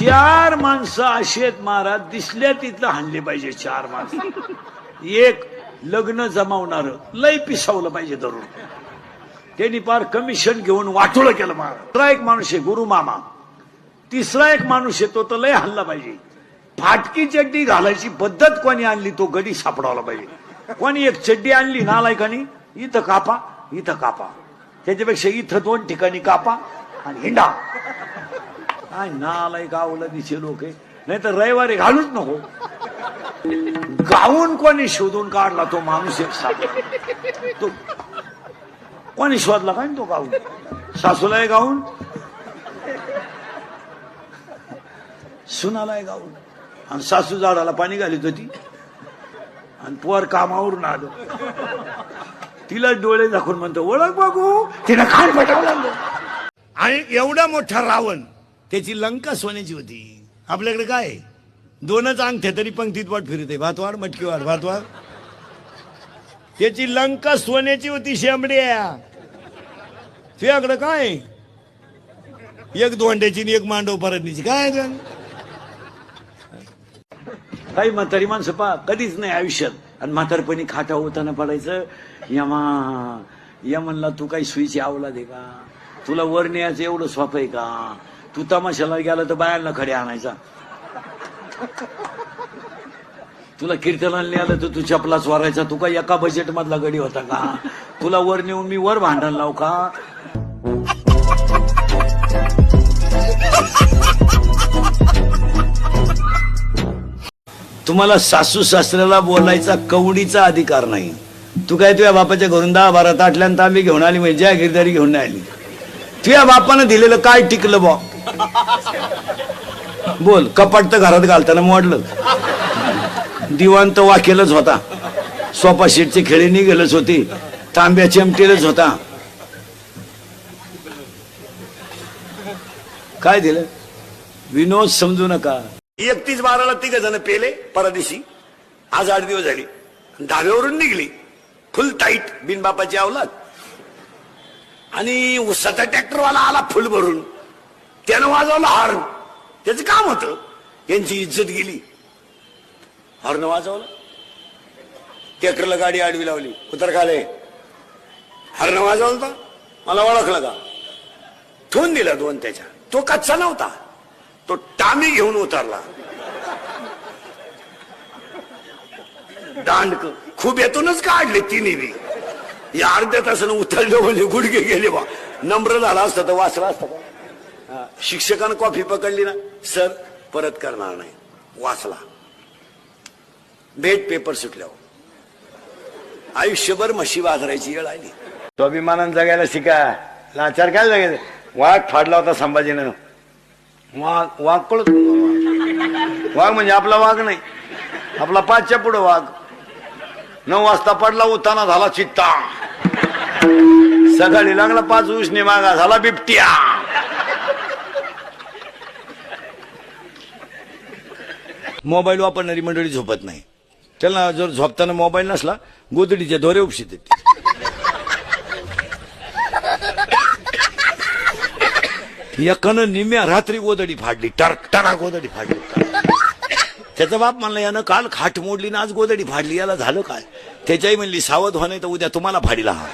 चार माणसं अशी आहेत महाराज दिसल्या तिथलं हाणली पाहिजे चार माणसं. एक लग्न जमावणार लय पिसावलं पाहिजे धरून त्यांनी पार कमिशन घेऊन वाटोळं केलं महाराज. दुसरा एक माणूस आहे गुरु मामा. तिसरा एक माणूस आहे तो तर लय हल्ला पाहिजे. फाटकी चड्डी घालायची पद्धत कोणी आणली तो गडी सापडावला पाहिजे. कोणी एक चड्डी आणली नालायकानी इथं कापा इथं कापा. त्याच्यापेक्षा इथं दोन ठिकाणी कापा आणि हिंडा. काय नालाय गावला दिसे लोक. नाही तर रविवारी घालूच नको. गाऊन कोणी शोधून काढला तो माणूस एक सापडला तो कोणी शोधला काय तो गाऊन? सासूलाय गाऊन सुनालाय गाऊन. आणि सासू झाडाला पाणी घालीत होती. आणि पोर कामावरून आलो. तिला डोळे दाखवून म्हणतो ओळख बघू तिला खाण पटावं लागलो आणि एवढा मोठा रावण त्याची लंका सोन्याची होती. आपल्याकडे काय? दोनच अंगठ्या तरी पंक्तीत वाट फिरते. आहे भातवाड मटकीवाड भातवाड त्याची लंका सोन्याची होती शेंबड्या. तुझ्याकडं काय? एक धोंड्याची एक मांडव परतणीची. काय काही म्हातारी माणसं पा कधीच नाही आयुष्यात. आणि म्हातारपणी खाटा होताना पडायचं यमा यमनला तू काही सुईची आवला दे का? तुला वर न्यायचं एवढं स्वाप आहे का? तू तमाशाला गेला तर बायांना खडे आणायचा. तुला कीर्तनाला नेलं तर तू चपलाच वारायचा. तू का एका बजेट मधला गडी होता का? तुला वर नेऊन मी वर भांडण लावू का? तुम्हाला सासू सासऱ्याला बोलायचा कवडीचा अधिकार नाही. तू काय तुझ्या बापाच्या घरून दहा बारा ताटल्यानंतर आम्ही घेऊन आली म्हणजे ज्या गिरदारी घेऊन आली. तुझ्या बापानं दिलेलं काय टिकलं बा बोल कपाट तर घरात घालताना मोडलं दिवाण तर वाकेलच होता. सोफा शीटचे खेळे निघेलच होती. तांब्या चिमटेलच होता. काय दिलं? विनोद समजू नका. एकतीस बाराला तिघ जण पेले परदेशी. आज आठ दिवस झाले. धाब्यावरून निघली. फुल टाईट बिनबापाची अवलाद आणि उसाचा ट्रॅक्टरवाला आला फुल भरून. त्यानं वाजवलं हॉर्न त्याचं काम होतं. यांची इज्जत गेली. हॉर्न वाजवलं. ट्रॅक्टरला गाडी आडवी लावली. उतर खाले. हॉर्न वाजवलं तर मला ओळखलं का? ठेवून दिला दोन त्याच्या. तो कच्चा नव्हता. तो टामी घेऊन उतरला. दांडक खूप येतूनच काढले तिने बी. या अर्ध्या तासानं उतरले म्हणजे गुडघे गेले बा. नम्र झाला असता तर वाचला असता. का शिक्षकानं कॉफी पकडली ना सर परत करणार नाही. वाचला. भेट पेपर सुटल्यावर. आयुष्यभर म्हशी वाजरायची वेळ आली. तो अभिमानानं जगायला शिका. लाचार काय जगायचं? वाघ फाडला होता संभाजीनं. वाघ वाघ पळत वाघ म्हणजे आपला वाघ नाही. आपला पाचच्या पुढं वाघ. नऊ वाजता पडला उताना झाला चित्ता. सकाळी लागला पाच उसने मागा झाला बिबट्या. मोबाईल वापरणारी मंडळी झोपत नाही. त्याला जर झोपताना मोबाईल नसला गोदडीचे दोरे उपशीत येते एकानं निम्या रात्री गोदडी फाडली टरक टरा गोदडी फाडली. त्याचा बाप म्हणला यानं काल खाट मोडली ना आज गोदडी फाडली याला झालं काय? त्याच्याही म्हणली सावध हो नाही तर उद्या तुम्हाला फाडीला हा.